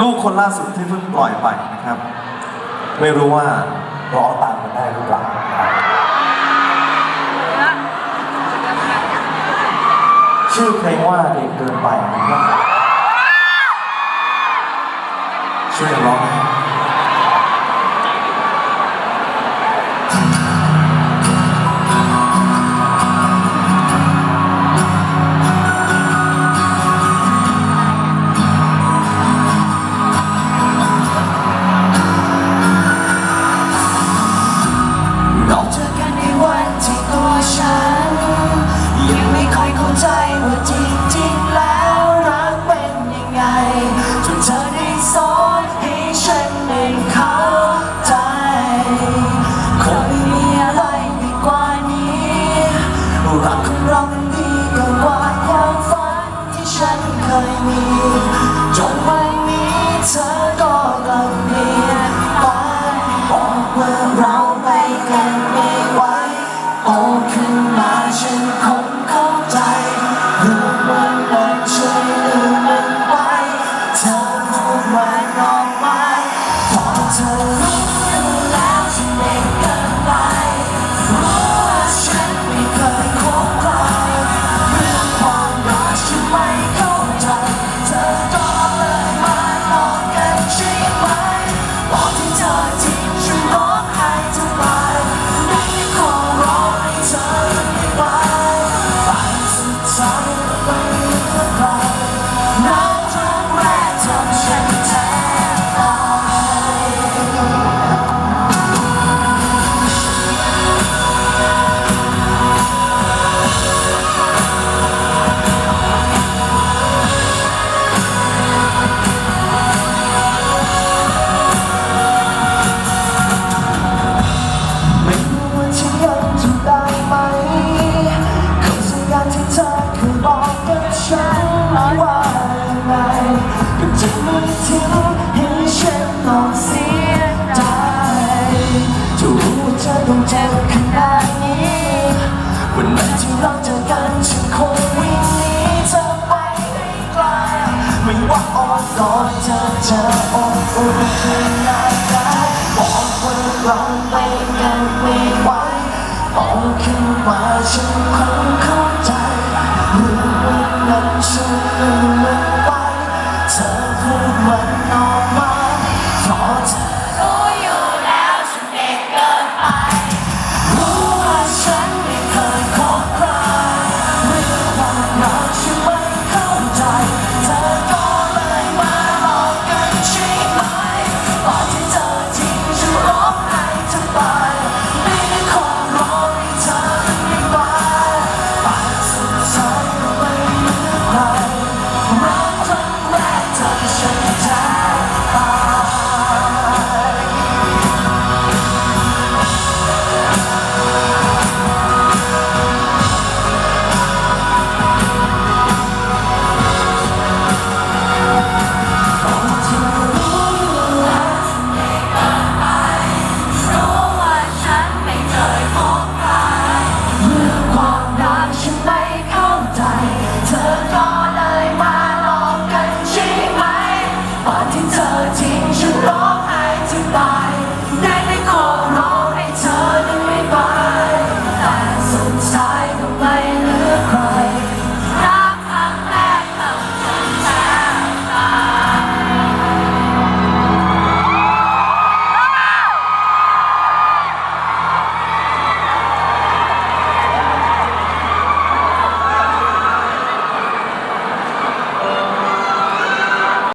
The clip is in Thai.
ลูกคนล่าสุดที่เพิ่งปล่อยไปนะครับ ไม่รู้ว่าร้องตามกันได้หรือเปล่าชื่อเพลงว่าเด็กเกินไปนะครับช่วยร้อง ว่ายังไงก็จะไม่ทิ้งให้ฉันต้องเสียใจจะรู้เธอต้องเจ็บขนาดนี้วันนั้นที่เราเจอกันฉันคงวิ่งหนีเธอไปให้ไกลไม่ว่าอ้อนกอดเธอจะอบอุ่นขนาดไหนบอกว่าเราไปกันไม่ไหวโตขึ้นมาฉันค งเข้